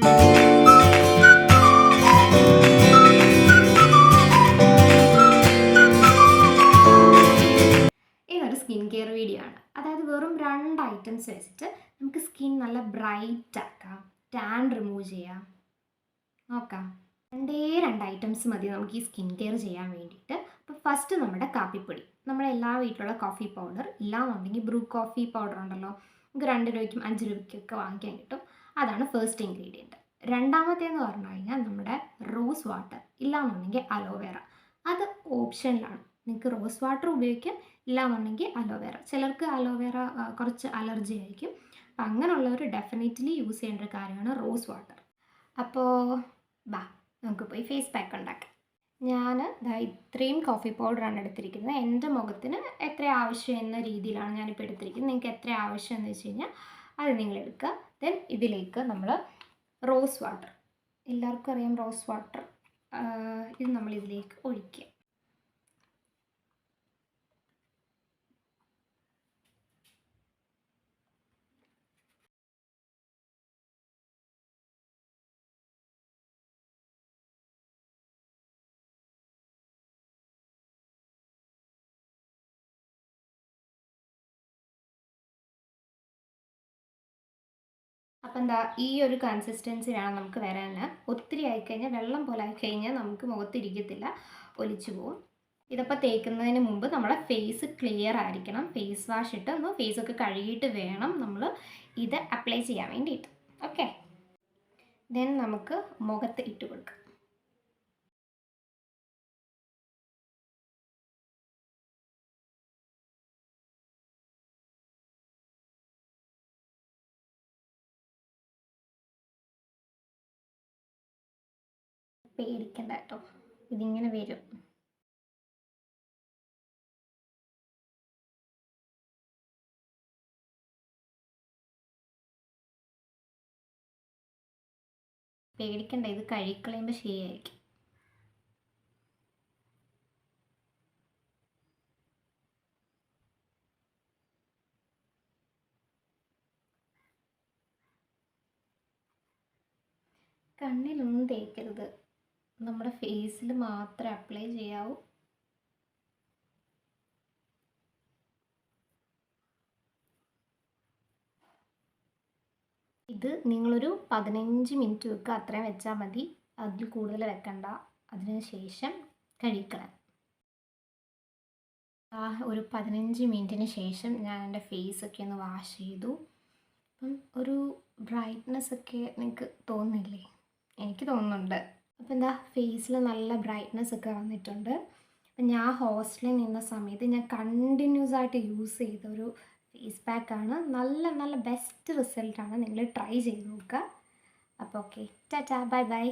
Skin care video ആണ്. അതായത് വെറും രണ്ട് ഐറ്റംസ് വെച്ചിട്ട് നമുക്ക് സ്കിൻ നല്ല ബ്രൈറ്റ് ആക്കാം. ടാൻ റിമൂവ് ചെയ്യാം. നോക്കാം. രണ്ടേ രണ്ട് ഐറ്റംസ് മതി നമുക്ക് ഈ സ്കിൻ കെയർ ചെയ്യാൻ വേണ്ടിയിട്ട്. അപ്പോൾ ഫസ്റ്റ് നമ്മുടെ കാപ്പിപ്പൊടി. നമ്മുടെ എല്ലാ വീട്ടിലുള്ള കോഫി പൗഡർ ഇല്ലാന്നുണ്ടെങ്കിൽ ബ്രൂ കോഫി പൗഡർ ഉണ്ടല്ലോ. നമുക്ക് രണ്ട് രൂപയ്ക്കും അഞ്ച് രൂപയ്ക്കൊക്കെ വാങ്ങിക്കാൻ കിട്ടും. അതാണ് ഫസ്റ്റ് ഇൻഗ്രീഡിയന്റ് രണ്ടാമത്തേന്ന് പറഞ്ഞു കഴിഞ്ഞാൽ നമ്മുടെ റോസ് വാട്ടർ ഇല്ലാന്നുണ്ടെങ്കിൽ അലോവേറ അത് ഓപ്ഷനിലാണ് നിങ്ങൾക്ക് റോസ് വാട്ടർ ഉപയോഗിക്കാം ഇല്ലാന്നുണ്ടെങ്കിൽ അലോവേറ ചിലർക്ക് അലോവേറ കുറച്ച് അലർജി ആയിരിക്കും. അപ്പം അങ്ങനെയുള്ളവർ ഡെഫിനറ്റ്ലി യൂസ് ചെയ്യേണ്ട ഒരു കാര്യമാണ് റോസ് വാട്ടർ അപ്പോൾ ബാ നമുക്ക് പോയി ഫേസ് പാക്ക് ഉണ്ടാക്കാം. ഞാൻ ഇത്രയും കോഫി പൗഡറാണ് എടുത്തിരിക്കുന്നത്. എന്റെ മുഖത്തിന് എത്ര ആവശ്യം എന്ന രീതിയിലാണ് ഞാനിപ്പോൾ എടുത്തിരിക്കുന്നത്. നിങ്ങൾക്ക് എത്ര ആവശ്യം എന്ന് വെച്ച് കഴിഞ്ഞാൽ അത് നിങ്ങൾ എടുക്കുക. ദെൻ ഇതിലേക്ക് നമ്മൾ റോസ് വാട്ടർ എല്ലാവർക്കും അറിയാം റോസ് വാട്ടർ ഇത് നമ്മൾ ഇതിലേക്ക് ഒഴിക്കുക. അപ്പം എന്താ ഈ ഒരു കൺസിസ്റ്റൻസി വേണം നമുക്ക് വരാനില്ല ഒത്തിരി ആയിക്കഴിഞ്ഞാൽ വെള്ളം പോലെ ആയിക്കഴിഞ്ഞാൽ നമുക്ക് മുഖത്തിരിക്കത്തില്ല. ഒലിച്ചു പോകും ഇതപ്പോൾ തേക്കുന്നതിന് മുമ്പ് നമ്മുടെ ഫേസ് ക്ലിയർ ആയിരിക്കണം. ഫേസ് വാഷ് ഇട്ട് ഒന്ന് ഫേസ് ഒക്കെ കഴുകിയിട്ട് വേണം നമ്മൾ ഇത് അപ്ലൈ ചെയ്യാൻ വേണ്ടിയിട്ട്. ഓക്കെ ദെൻ നമുക്ക് മുഖത്ത് ഇട്ട് കൊടുക്കാം. പേടിക്കണ്ട കേട്ടോ. ഇതിങ്ങനെ വരും. പേടിക്കണ്ട ഇത് കഴിക്കളയുമ്പോൾ ശരിയായിരിക്കും. കണ്ണിലൊന്നും തേക്കരുത്. നമ്മുടെ ഫേസിൽ മാത്രമേ അപ്ലൈ ചെയ്യാവൂ. ഇത് നിങ്ങളൊരു പതിനഞ്ച് മിനിറ്റ് വെക്കുക അത്രയും വെച്ചാൽ മതി. അതിൽ കൂടുതൽ വെക്കണ്ട. അതിന് ശേഷം കഴിക്കണം. ആ ഒരു പതിനഞ്ച് മിനിറ്റിന് ശേഷം ഞാൻ എന്റെ ഫേസൊക്കെ ഒന്ന് വാഷ് ചെയ്തു. അപ്പം ഒരു ബ്രൈറ്റ്നെസ് ഒക്കെ നിങ്ങൾക്ക് തോന്നില്ലേ എനിക്ക് തോന്നുന്നുണ്ട്. അപ്പോൾ എന്താ ഫേസിൽ നല്ല ബ്രൈറ്റ്നെസ് ഒക്കെ വന്നിട്ടുണ്ട്. അപ്പം ഞാൻ ഹോസ്റ്റലിൽ നിന്ന സമയത്ത് ഞാൻ കണ്ടിന്യൂസ് ആയിട്ട് യൂസ് ചെയ്ത ഒരു ഫേസ് പാക്കാണ് നല്ല നല്ല ബെസ്റ്റ് റിസൾട്ടാണ് നിങ്ങൾ ട്രൈ ചെയ്ത് നോക്കുക. അപ്പോൾ ഓക്കെ ടാറ്റാ ബൈ ബൈ